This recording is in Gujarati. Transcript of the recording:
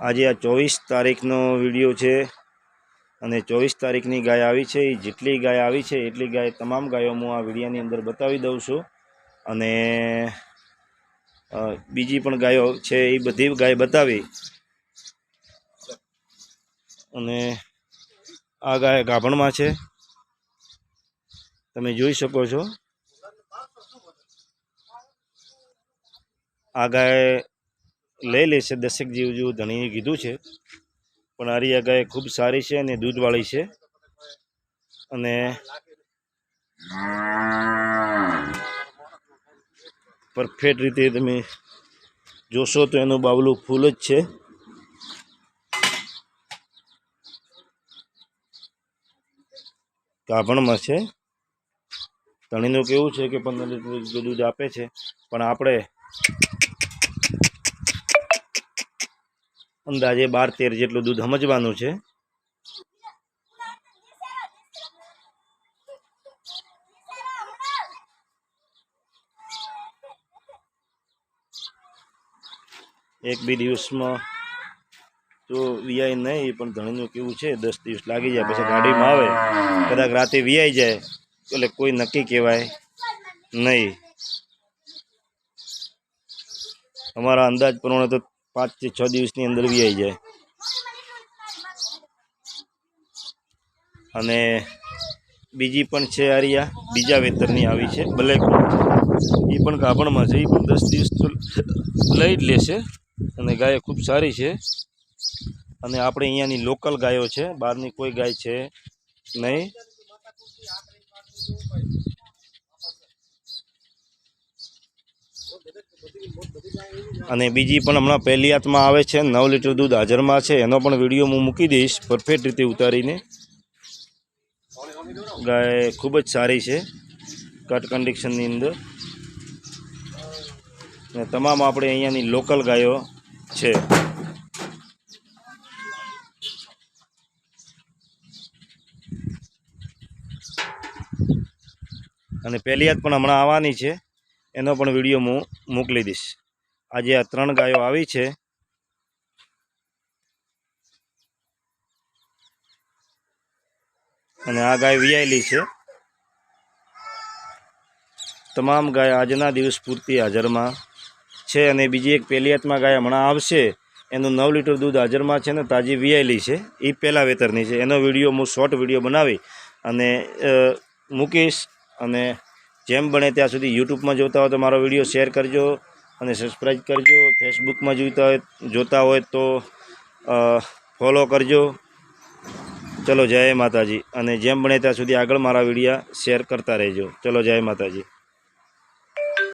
આજે આ ચોવીસ તારીખનો વીડિયો છે અને ચોવીસ તારીખની ગાય આવી છે. એ જેટલી ગાય આવી છે, એટલી ગાય તમામ ગાયો હું આ વિડીયાની અંદર બતાવી દઉં છું. અને બીજી પણ ગાયો છે એ બધી ગાય બતાવી. અને આ ગાય ગાભણમાં છે. તમે જોઈ શકો છો. આ ગાય લઈ લેશે દસેક જેવું જેવું ધણીએ કીધું છે. પણ આરી આ ગાય ખૂબ સારી છે અને દૂધવાળી છે. અને પરફેક્ટ રીતે તમે જોશો તો એનું બાવલું ફૂલ જ છે. કાભણમાં છે. ધણીનું કેવું છે કે પંદર લીટર દૂધ આપે છે. પણ આપણે અંદાજે બાર તેર જેટલું દૂધ સમજવાનું છે. એક બે દિવસમાં તો વીઆઈ નહીં પણ ધણીનું કેવું છે, દસ દિવસ લાગી જાય, પછી ગાડીમાં આવે, કદાચ રાતે વીઆઈ જાય, એટલે કોઈ નક્કી કહેવાય નહીં. અમારા અંદાજ પ્રમાણે તો પાંચથી છ દિવસની અંદર વિયાઈ જાય. અને બીજી પણ છે આરિયા, બીજા વેતરની આવી છે બ્લેક એ પણ કાપણમાં છે એ પણ દસ દિવસ તો લઈ જ લેશે. અને ગાય ખૂબ સારી છે. અને આપણે અહીંયાની લોકલ ગાયો છે, બહારની કોઈ ગાય છે નહીં. અને બીજી પણ હમણાં પહેલી હાથમાં આવે છે, નવ લીટર દૂધ હાજરમાં છે. એનો પણ વીડિયો હું મૂકી દઈશ પરફેક્ટ રીતે ઉતારીને. ગાય ખૂબ જ સારી છે કટ કન્ડિશનની અંદર. અને તમામ આપણે અહીંયાની લોકલ ગાયો છે. અને પહેલી યાદ પણ હમણાં આવવાની છે, એનો પણ વીડિયો હું મોકલી દઈશ. આજે આ ત્રણ ગાયો આવી છે. અને આ ગાય વિયાયેલી છે. તમામ ગાય આજના દિવસ પૂરતી હાજરમાં છે અને બીજી એક પેલિયતમાં ગાય હમણાં આવશે. એનું નવ લીટર દૂધ હાજરમાં છે ને તાજી વિયાયેલી છે. એ પહેલાં વેતરની છે. એનો વીડિયો હું શોર્ટ વીડિયો બનાવી અને મૂકીશ અને જેમ બને ત્યાં સુધી યુટ્યુબમાં જોતા હોય તો મારો વીડિયો શેર કરજો. અને સબસ્ક્રાઈબ કરજો. ફેસબુકમાં જોતા હોય જોતા હોય તો ફોલો કરજો. ચલો, જય માતાજી. અને જેમ બને ત્યાં સુધી આગળ મારા વિડીયા શેર કરતા રહેજો. ચલો, જય માતાજી.